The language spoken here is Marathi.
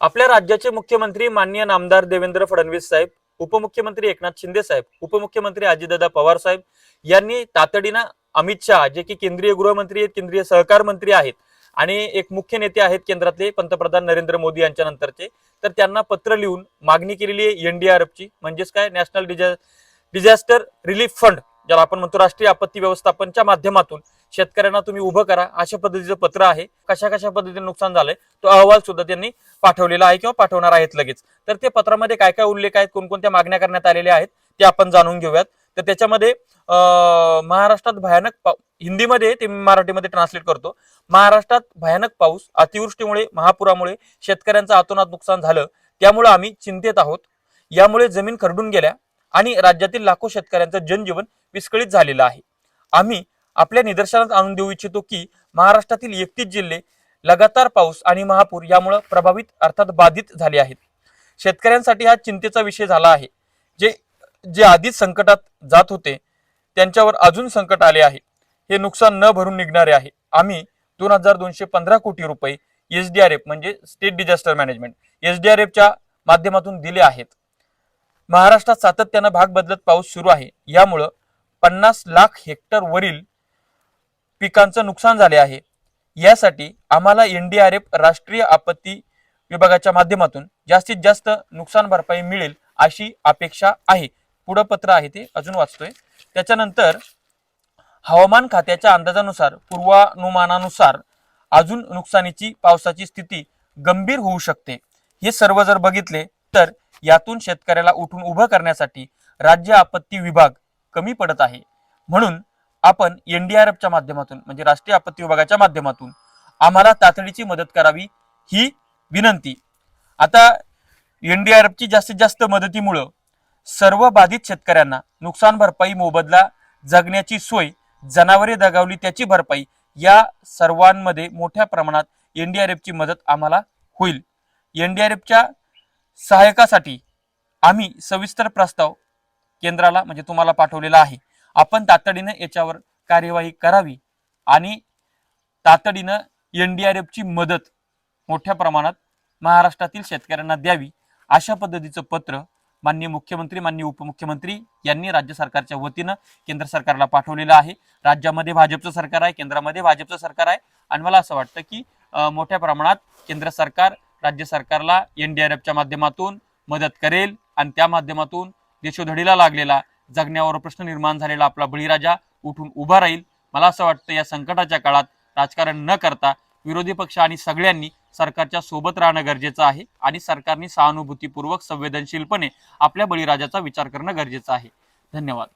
आपल्या राज्याचे मुख्यमंत्री माननीय नामदार देवेंद्र फडणवीस साहेब उपमुख्यमंत्री एकनाथ शिंदे साहेब उपमुख्यमंत्री अजितदादा पवार साहेब यांनी तातडीनं अमित शहा जे की केंद्रीय गृहमंत्री आहेत केंद्रीय सहकार मंत्री आहेत आणि एक मुख्य नेते आहेत केंद्रातले पंतप्रधान नरेंद्र मोदी यांच्या नंतरचे तर त्यांना पत्र लिहून मागणी केलेली आहे एनडीआरएफची म्हणजेच काय? नॅशनल डिझा डिझास्टर रिलीफ फंड. ज्याला आपण म्हणतो राष्ट्रीय आपत्ती व्यवस्थापनच्या माध्यमातून शेतकऱ्यांना तुम्ही उभं करा अशा पद्धतीचं पत्र आहे. कशा कशा पद्धतीने नुकसान झालंय तो अहवाल सुद्धा त्यांनी पाठवलेला आहे किंवा पाठवणार आहेत लगेच. तर ते पत्रामध्ये काय काय उल्लेख आहेत कोणकोणत्या मागण्या करण्यात आलेल्या आहेत ते आपण जाणून घेऊयात. तर त्याच्यामध्ये महाराष्ट्रात भयानक पाऊ- हिंदीमध्ये ते मी मराठीमध्ये ट्रान्सलेट करतो. महाराष्ट्रात भयानक पाऊस अतिवृष्टीमुळे महापुरामुळे शेतकऱ्यांचं आतोनात नुकसान झालं. त्यामुळे आम्ही चिंतेत आहोत. यामुळे जमीन खरडून गेल्या. आणि राज्यातील लाखो शेतकऱ्यांचं जनजीवन विस्कळीत झालेलं आहे. आम्ही आपल्या निदर्शनात आणून देऊ इच्छितो की महाराष्ट्रातील एकतीस जिल्हे लगातार पाऊस आणि महापूर यामुळे प्रभावित अर्थात बाधित झाले आहेत. शेतकऱ्यांसाठी हा चिंतेचा विषय झाला आहे. जे जे आधीच संकटात जात होते त्यांच्यावर अजून संकट आले आहे. हे नुकसान न भरून निघणारे आहे. आम्ही दोन हजार दोनशे पंधरा कोटी रुपये एस डी आर एफ म्हणजे state disaster management S D R एफच्या माध्यमातून दिले आहेत. महाराष्ट्रात सातत्यानं भाग बदलत पाऊस सुरू आहे. यामुळं पन्नास लाख हेक्टरवरील पिकांचं नुकसान झाले आहे. यासाठी आम्हाला एनडीआरएफ राष्ट्रीय आपत्ती विभागाच्या माध्यमातून जास्तीत जास्त नुकसान भरपाई मिळेल अशी अपेक्षा आहे. पुढं पत्र आहे ते अजून वाचतोय. त्याच्यानंतर हवामान खात्याच्या अंदाजानुसार पूर्वानुमानानुसार अजून नुकसानीची पावसाची स्थिती गंभीर होऊ शकते. हे सर्व जर बघितले तर यातून शेतकऱ्याला उठून उभं करण्यासाठी राज्य आपत्ती विभाग कमी पडत आहे. म्हणून आपण एनडीआरएफच्या माध्यमातून म्हणजे राष्ट्रीय आपत्ती विभागाच्या माध्यमातून आम्हाला तातडीची मदत करावी ही विनंती. आता एनडीआरएफची जास्तीत जास्त मदतीमुळं सर्व बाधित शेतकऱ्यांना नुकसान भरपाई मोबदला जगण्याची सोय जनावरे दगावली त्याची भरपाई या सर्वांमध्ये मोठ्या प्रमाणात एनडीआरएफची मदत आम्हाला होईल. एनडीआरएफच्या सहायकासाठी आम्ही सविस्तर प्रस्ताव केंद्राला म्हणजे तुम्हाला पाठवलेला आहे. आपण तातडीनं याच्यावर कार्यवाही करावी आणि तातडीनं एन डी आर एफची मदत मोठ्या प्रमाणात महाराष्ट्रातील शेतकऱ्यांना द्यावी अशा पद्धतीचं पत्र माननीय मुख्यमंत्री माननीय उपमुख्यमंत्री यांनी राज्य सरकारच्या वतीनं केंद्र सरकारला पाठवलेलं आहे. राज्यामध्ये भाजपचं सरकार आहे केंद्रामध्ये भाजपचं सरकार आहे. आणि मला असं वाटतं की मोठ्या प्रमाणात केंद्र सरकार राज्य सरकारला एनडीआरएफच्या माध्यमातून मदत करेल आणि त्या माध्यमातून देशोधडीला लागलेला जगण्यावर प्रश्न निर्माण झालेला आपला बळीराजा उठून उभा राहील. मला असं वाटतं या संकटाच्या काळात राजकारण न करता विरोधी पक्ष आणि सगळ्यांनी सरकारच्या सोबत राहणं गरजेचं आहे आणि सरकारने सहानुभूतीपूर्वक संवेदनशीलपणे आपल्या बळीराजाचा विचार करणं गरजेचं आहे. धन्यवाद.